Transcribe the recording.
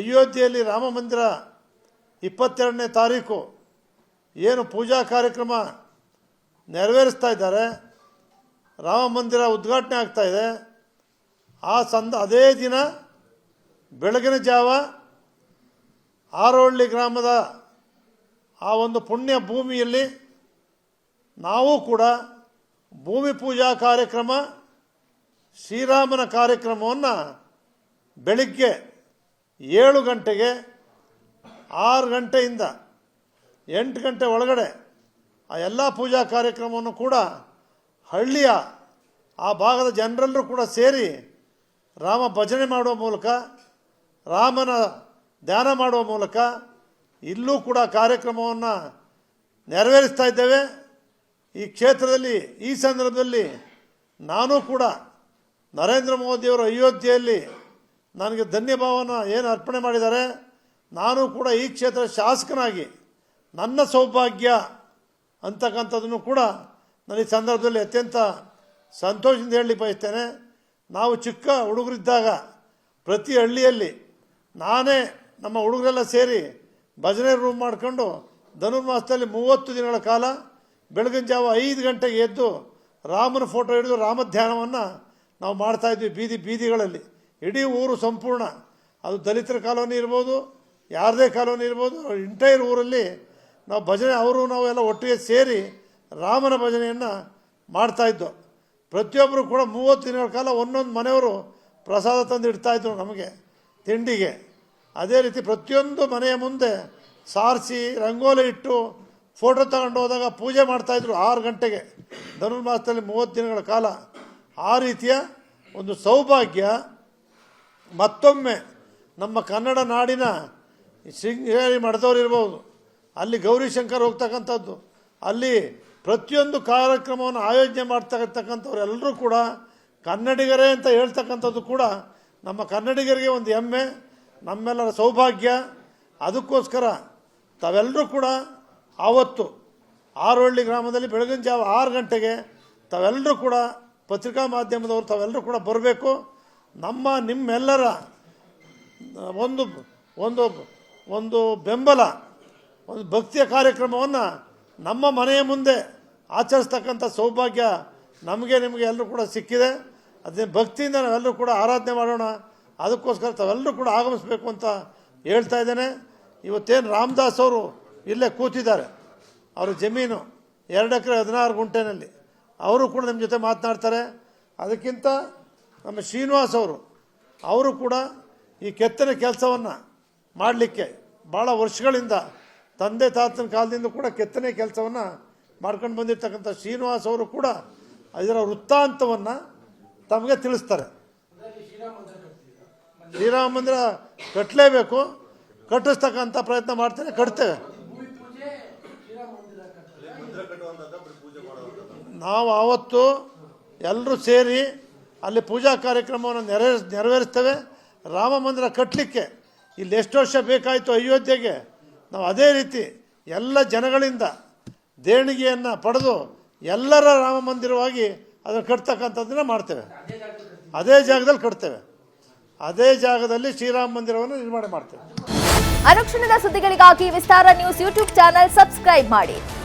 ಅಯೋಧ್ಯೆಯಲ್ಲಿ ರಾಮ ಮಂದಿರ ಇಪ್ಪತ್ತೆರಡನೇ ತಾರೀಕು ಏನು ಪೂಜಾ ಕಾರ್ಯಕ್ರಮ ನೆರವೇರಿಸ್ತಾ ಇದ್ದಾರೆ, ರಾಮ ಮಂದಿರ ಉದ್ಘಾಟನೆ ಆಗ್ತಾ ಇದೆ. ಆ ಸಂದ, ಅದೇ ದಿನ ಬೆಳಗಿನ ಜಾವ ಆರೋಳ್ಳಿ ಗ್ರಾಮದ ಆ ಒಂದು ಪುಣ್ಯ ಭೂಮಿಯಲ್ಲಿ ನಾವು ಕೂಡ ಭೂಮಿ ಪೂಜಾ ಕಾರ್ಯಕ್ರಮ, ಶ್ರೀರಾಮನ ಕಾರ್ಯಕ್ರಮವನ್ನು ಬೆಳಿಗ್ಗೆ ಏಳು ಗಂಟೆಗೆ ಆರು ಗಂಟೆಯಿಂದ ಎಂಟು ಗಂಟೆ ಒಳಗಡೆ ಆ ಎಲ್ಲ ಪೂಜಾ ಕಾರ್ಯಕ್ರಮವನ್ನು ಕೂಡ ಹಳ್ಳಿಯ ಆ ಭಾಗದ ಜನರೆಲ್ಲರೂ ಕೂಡ ಸೇರಿ ರಾಮ ಭಜನೆ ಮಾಡುವ ಮೂಲಕ, ರಾಮನ ಧ್ಯಾನ ಮಾಡುವ ಮೂಲಕ ಇಲ್ಲೂ ಕೂಡ ಕಾರ್ಯಕ್ರಮವನ್ನು ನೆರವೇರಿಸ್ತಾ ಇದ್ದೇವೆ. ಈ ಕ್ಷೇತ್ರದಲ್ಲಿ, ಈ ಸಂದರ್ಭದಲ್ಲಿ ನಾನು ಕೂಡ ನರೇಂದ್ರ ಮೋದಿಯವರು ಅಯೋಧ್ಯೆಯಲ್ಲಿ ನನಗೆ ಧನ್ಯಭಾವನ ಏನು ಅರ್ಪಣೆ ಮಾಡಿದ್ದಾರೆ, ನಾನು ಕೂಡ ಈ ಕ್ಷೇತ್ರ ಶಾಸಕನಾಗಿ ನನ್ನ ಸೌಭಾಗ್ಯ ಅಂತಕ್ಕಂಥದ್ದನ್ನು ಕೂಡ ನಾನು ಸಂದರ್ಭದಲ್ಲಿ ಅತ್ಯಂತ ಸಂತೋಷದಿಂದ ಹೇಳಿ ಬಯಸ್ತೇನೆ. ನಾವು ಚಿಕ್ಕ ಹುಡುಗರಿದ್ದಾಗ ಪ್ರತಿ ಹಳ್ಳಿಯಲ್ಲಿ ನಾನೇ ನಮ್ಮ ಹುಡುಗರೆಲ್ಲ ಸೇರಿ ಭಜನೆ ರೂಮ್ ಮಾಡಿಕೊಂಡು ಧನುರ್ಮಾಸದಲ್ಲಿ ಮೂವತ್ತು ದಿನಗಳ ಕಾಲ ಬೆಳಗಿನ ಜಾವ ಐದು ಗಂಟೆಗೆ ಎದ್ದು ರಾಮನ ಫೋಟೋ ಹಿಡಿದು ರಾಮ ಧ್ಯಾನವನ್ನು ನಾವು ಮಾಡ್ತಾಯಿದ್ವಿ ಬೀದಿ ಬೀದಿಗಳಲ್ಲಿ. ಇಡೀ ಊರು ಸಂಪೂರ್ಣ. ಅದು ದಲಿತರ ಕಾಲೋನಿ ಇರ್ಬೋದು, ಯಾರದೇ ಕಾಲೋನಿ ಇರ್ಬೋದು ಇಂಟೈರ್ ಊರಲ್ಲಿ ನಾವು ಭಜನೆ, ಅವರು ನಾವು ಎಲ್ಲ ಒಟ್ಟಿಗೆ ಸೇರಿ ರಾಮನ ಭಜನೆಯನ್ನು ಮಾಡ್ತಾಯಿದ್ದು ಪ್ರತಿಯೊಬ್ಬರು ಕೂಡ ಮೂವತ್ತು ದಿನಗಳ ಕಾಲ ಒಂದೊಂದು ಮನೆಯವರು ಪ್ರಸಾದ ತಂದು ಇಡ್ತಾಯಿದ್ರು ನಮಗೆ, ತಿಂಡಿಗೆ. ಅದೇ ರೀತಿ ಪ್ರತಿಯೊಂದು ಮನೆಯ ಮುಂದೆ ಸಾರಿಸಿ ರಂಗೋಲಿ ಇಟ್ಟು ಫೋಟೋ ತಗೊಂಡು ಹೋದಾಗ ಪೂಜೆ ಮಾಡ್ತಾಯಿದ್ರು ಆರು ಗಂಟೆಗೆ. ಧನುರ್ಮಾಸದಲ್ಲಿ ಮೂವತ್ತು ದಿನಗಳ ಕಾಲ. ಆ ರೀತಿಯ ಒಂದು ಸೌಭಾಗ್ಯ ಮತ್ತೊಮ್ಮೆ ನಮ್ಮ ಕನ್ನಡ ನಾಡಿನ ಶೃಂಗೇರಿ ಮಠದವ್ರು ಇರ್ಬೋದು, ಅಲ್ಲಿ ಗೌರಿಶಂಕರ್ ಹೋಗ್ತಕ್ಕಂಥದ್ದು, ಅಲ್ಲಿ ಪ್ರತಿಯೊಂದು ಕಾರ್ಯಕ್ರಮವನ್ನು ಆಯೋಜನೆ ಮಾಡ್ತಕ್ಕಂಥಕ್ಕಂಥವ್ರು ಎಲ್ಲರೂ ಕೂಡ, ಕನ್ನಡಿಗರೇ ಅಂತ ಹೇಳ್ತಕ್ಕಂಥದ್ದು ಕೂಡ ನಮ್ಮ ಕನ್ನಡಿಗರಿಗೆ ಒಂದು ಹೆಮ್ಮೆ, ನಮ್ಮೆಲ್ಲರ ಸೌಭಾಗ್ಯ. ಅದಕ್ಕೋಸ್ಕರ ತಾವೆಲ್ಲರೂ ಕೂಡ ಆವತ್ತು ಆರೋಳ್ಳಿ ಗ್ರಾಮದಲ್ಲಿ ಬೆಳಗಿನ ಜಾವ ಆರು ಗಂಟೆಗೆ ತಾವೆಲ್ಲರೂ ಕೂಡ ಪತ್ರಿಕಾ ಮಾಧ್ಯಮದವರು ತಾವೆಲ್ಲರೂ ಕೂಡ ಬರಬೇಕು. ನಮ್ಮ ನಿಮ್ಮೆಲ್ಲರ ಒಂದು ಒಂದು ಒಂದು ಬೆಂಬಲ, ಒಂದು ಭಕ್ತಿಯ ಕಾರ್ಯಕ್ರಮವನ್ನು ನಮ್ಮ ಮನೆಯ ಮುಂದೆ ಆಚರಿಸ್ತಕ್ಕಂಥ ಸೌಭಾಗ್ಯ ನಮಗೆ, ನಿಮಗೆ ಎಲ್ಲರೂ ಕೂಡ ಸಿಕ್ಕಿದೆ. ಅದೇ ಭಕ್ತಿಯಿಂದ ನಾವೆಲ್ಲರೂ ಕೂಡ ಆರಾಧನೆ ಮಾಡೋಣ. ಅದಕ್ಕೋಸ್ಕರ ತಾವೆಲ್ಲರೂ ಕೂಡ ಆಗಮಿಸಬೇಕು ಅಂತ ಹೇಳ್ತಾ ಇದ್ದೇನೆ. ಇವತ್ತೇನು ರಾಮದಾಸ್ ಅವರು ಇಲ್ಲೇ ಕೂತಿದ್ದಾರೆ. ಅವರು ಜಮೀನು ಎರಡು ಎಕರೆ ಹದಿನಾರು ಗುಂಟೆನಲ್ಲಿ. ಅವರು ಕೂಡ ನಿಮ್ಮ ಜೊತೆ ಮಾತನಾಡ್ತಾರೆ. ಅದಕ್ಕಿಂತ ನಮ್ಮ ಶ್ರೀನಿವಾಸ್ ಅವರು ಅವರು ಕೂಡ ಈ ಕೆತ್ತನೆ ಕೆಲಸವನ್ನು ಮಾಡಲಿಕ್ಕೆ ಭಾಳ ವರ್ಷಗಳಿಂದ, ತಂದೆ ತಾತನ ಕಾಲದಿಂದ ಕೂಡ ಕೆತ್ತನೆ ಕೆಲಸವನ್ನು ಮಾಡ್ಕೊಂಡು ಬಂದಿರತಕ್ಕಂಥ ಶ್ರೀನಿವಾಸ್ ಅವರು ಕೂಡ ಇದರ ವೃತ್ತಾಂತವನ್ನು ತಮಗೆ ತಿಳಿಸ್ತಾರೆ. ಶ್ರೀರಾಮ ಮಂದಿರ ಕಟ್ಟಲೇಬೇಕು ಕಟ್ಟಿಸ್ತಕ್ಕಂಥ ಪ್ರಯತ್ನ ಮಾಡ್ತೇನೆ, ಕಟ್ತೇವೆ. ನಾವು ಆವತ್ತು ಎಲ್ಲರೂ ಸೇರಿ ಅಲ್ಲಿ ಪೂಜಾ ಕಾರ್ಯಕ್ರಮವನ್ನು ನೆರವೇರ್, ನೆರವೇರಿಸ್ತೇವೆ. ರಾಮ ಮಂದಿರ ಕಟ್ಟಲಿಕ್ಕೆ ಇಲ್ಲಿ ಎಷ್ಟು ವರ್ಷ ಬೇಕಾಯಿತು ಅಯೋಧ್ಯೆಗೆ. ನಾವು ಅದೇ ರೀತಿ ಎಲ್ಲ ಜನಗಳಿಂದ ದೇಣಿಗೆಯನ್ನು ಪಡೆದು ಎಲ್ಲರ ರಾಮ ಮಂದಿರವಾಗಿ ಅದನ್ನು ಕಟ್ತಕ್ಕಂಥದ್ದನ್ನು ಮಾಡ್ತೇವೆ. ಅದೇ ಜಾಗದಲ್ಲಿ ಕಟ್ತೇವೆ. ಅದೇ ಜಾಗದಲ್ಲಿ ಶ್ರೀರಾಮ ಮಂದಿರವನ್ನು ನಿರ್ಮಾಣ ಮಾಡ್ತೇವೆ. ಅನುಕ್ಷಣದ ಸುದ್ದಿಗಳಿಗಾಗಿ Vistara news YouTube channel subscribe ಮಾಡಿ.